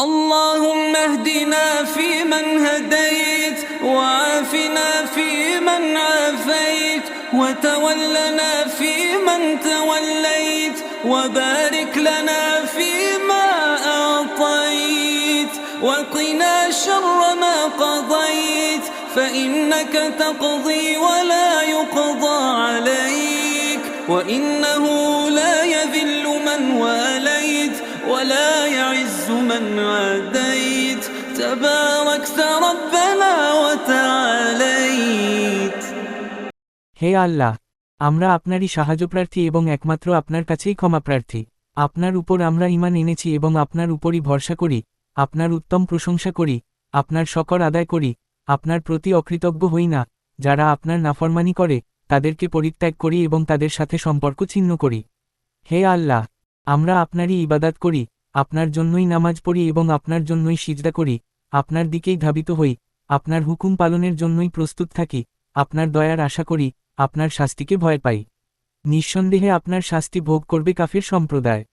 اللهم اهدنا فيمن هديت وعافنا فيمن عافيت وتولنا فيمن توليت وبارك لنا فيما أعطيت وقنا شر ما قضيت فإنك تقضي ولا يقضى عليك وإنه لا يذل من واليت ولا من عاديت تباركت ربنا وتعاليت হে আল্লাহ আমরা আপনারই সাহায্যপ্রার্থী এবং একমাত্র আপনার কাছেই ক্ষমা প্রার্থী আপনার উপর আমরা ইমান এনেছি এবং আপনার উপরই ভরসা করি আপনার উত্তম প্রশংসা করি আপনার শকর আদায় করি আপনার প্রতি অকৃতজ্ঞ হই না যারা আপনার নাফরমানি করে তাদেরকে পরিত্যাগ করি এবং তাদের সাথে সম্পর্ক ছিন্ন করি হে আল্লাহ আমরা আপনারই ইবাদাত করি আপনার জন্যই নামাজ পড়ি এবং আপনার জন্যই সিজদা করি, আপনার দিকেই ধাবিত হই, আপনার হুকুম পালনের জন্যই প্রস্তুত থাকি, আপনার দয়ার আশা করি, আপনার শাস্তিকে ভয় পাই। নিঃসন্দেহে আপনার শাস্তি ভোগ করবে কাফের সম্প্রদায়।